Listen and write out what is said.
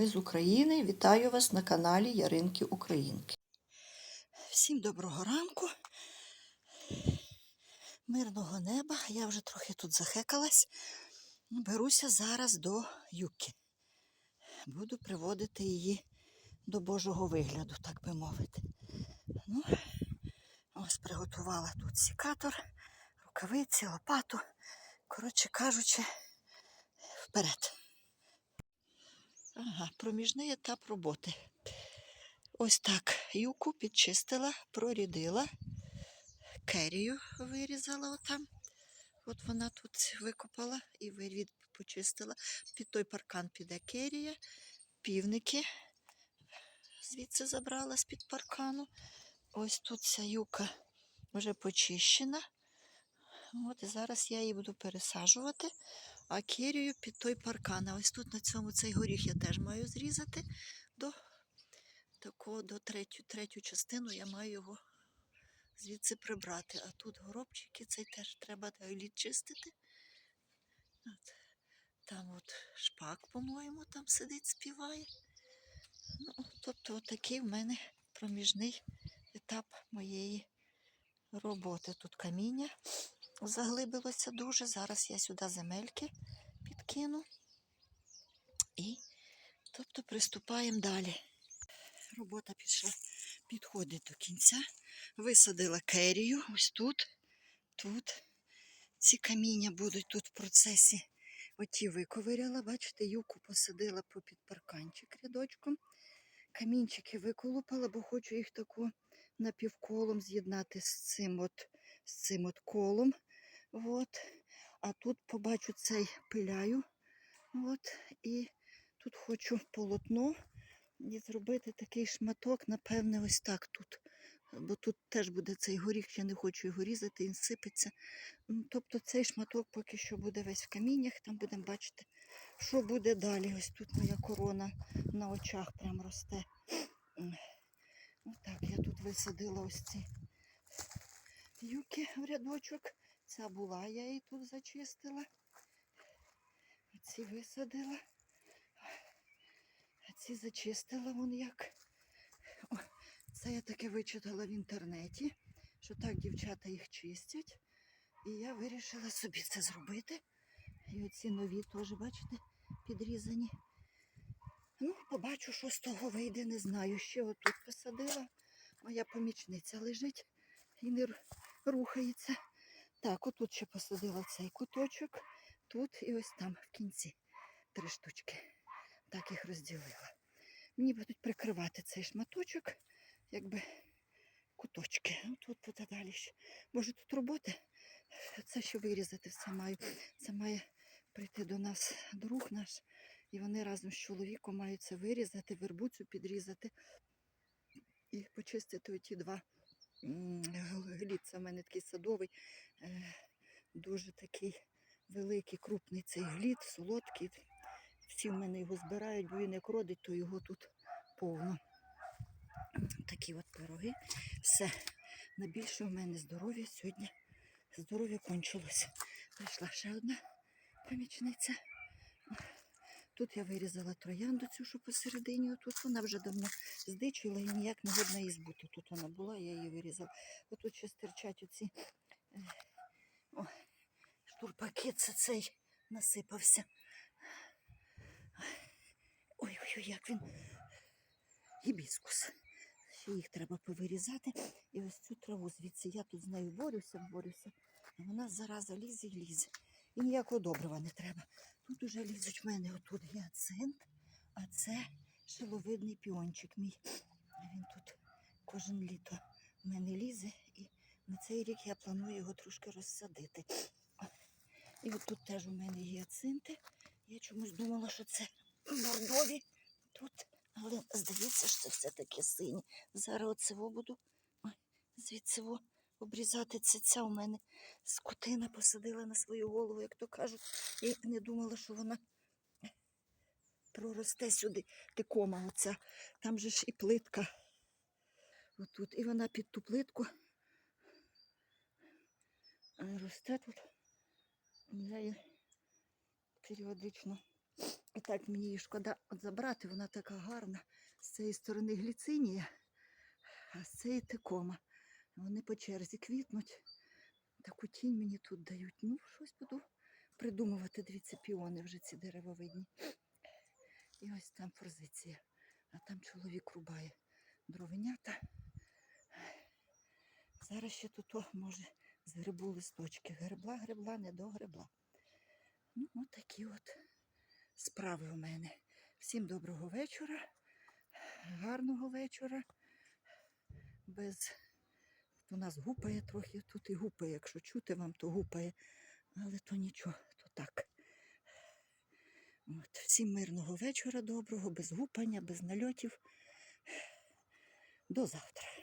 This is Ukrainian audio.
ми з України. Вітаю вас на каналі Яринки Українки. Всім доброго ранку, мирного неба. Я вже трохи тут захекалась. Беруся зараз до юки. Буду приводити її до Божого вигляду, так би мовити. Ну, ось приготувала тут сікатор, рукавиці, лопату. Коротше кажучи, вперед. Ага, проміжний етап роботи. Ось так юку підчистила, прорідила, керію вирізала отам. От вона тут викопала і почистила. Під той паркан піде керія, півники звідси забрала з-під паркану. Ось тут ця юка вже почищена. От і зараз я її буду пересаджувати, а керію під той паркан. А ось тут на цьому цей горіх я теж маю зрізати до такого до третю, третю частину я маю його звідси прибрати. А тут горобчики, цей теж треба лід чистити. От. Там от шпак, по-моєму, там сидить, співає. Ну, тобто, отакий в мене проміжний етап моєї роботи. Тут каміння заглибилося дуже. Зараз я сюди земельки підкину. І тобто приступаємо далі. Робота пішла, підходить до кінця. Висадила керію ось тут, тут. Ці каміння будуть тут в процесі. Оті виковиряла, бачите, юку посадила попід парканчик рядочком. Камінчики виколупала, бо хочу їх тако напівколом з'єднати з цим от, з цим от колом. От. А тут побачу цей пиляю. От. І тут хочу полотно і зробити такий шматок, напевне, ось так тут. Бо тут теж буде цей горіх, я не хочу його різати, він сипеться. Ну, Тобто цей шматок поки що буде весь в каміннях, там будемо бачити, що буде далі. Ось тут моя корона на очах прям росте. Отак, я тут висадила ось ці юки в рядочок. Ця була, я її тут зачистила. Ці висадила. А ці зачистила вон як. О, це я таке вичитала в інтернеті, що так дівчата їх чистять. І я вирішила собі це зробити. І оці нові теж, бачите, підрізані. Ну, побачу, що з того вийде, не знаю. Ще отут посадила. Моя помічниця лежить і не рухається. Так, отут ще посадила цей куточок, тут і ось там в кінці три штучки. Так їх розділила. Мені будуть прикривати цей шматочок, якби куточки. Ну, Тут буде далі ще. Боже, тут роботи. Це ще вирізати все маю. Це має прийти до нас друг наш. І вони разом з чоловіком мають це вирізати, вербуцю підрізати і почистити оті два глід. Це в мене такий садовий, е, дуже такий великий, крупний цей глід, солодкий. Всі в мене його збирають, бо він як родить, то його тут повно. Такі от пироги. Все. На більше в мене здоров'я сьогодні. Здоров'я кончилося. Прийшла ще одна помічниця. Тут я вирізала троянду цю, що посередині. Тут вона вже давно здичила і ніяк не годна її збути. Тут вона була, я її вирізала. Отут ще стирчать оці е, о, штурпаки, це цей насипався. Ой-ой-ой, як він. Гібіскус. Ще їх треба повирізати. І ось цю траву звідси. Я тут з нею борюся, борюся. А вона зараза лізе і лізе. І ніякого добрива не треба. Тут уже лізуть в мене отут гіацинт, а це шиловидний піончик мій. Він тут кожен літо в мене лізе. І на цей рік я планую його трошки розсадити. І от тут теж у мене гіацинти. Я чомусь думала, що це бордові тут. Але здається, що це все-таки сині. Зараз оцево буду звідси обрізати. Це ця у мене скотина посадила на свою голову, як то кажуть. І не думала, що вона проросте сюди. Тикома оця. Там же ж і плитка. Отут. І вона під ту плитку е, росте тут. Я її періодично І так мені її шкода забрати, вона така гарна. З цієї сторони гліцинія, а з цієї текома. Вони по черзі квітнуть. Таку тінь мені тут дають. Ну, щось буду придумувати. Дивіться, піони вже ці деревовидні. І ось там форзиція. А там чоловік рубає дровенята. Зараз ще тут, о, може, з грибу листочки. Гребла, гребла, не до гребла. Ну, от от справи у мене. Всім доброго вечора, гарного вечора. Без у нас гупає трохи, тут і гупає. Якщо чути вам, то гупає. Але то нічого, то так. От, всім мирного вечора доброго, без гупання, без нальотів. До завтра.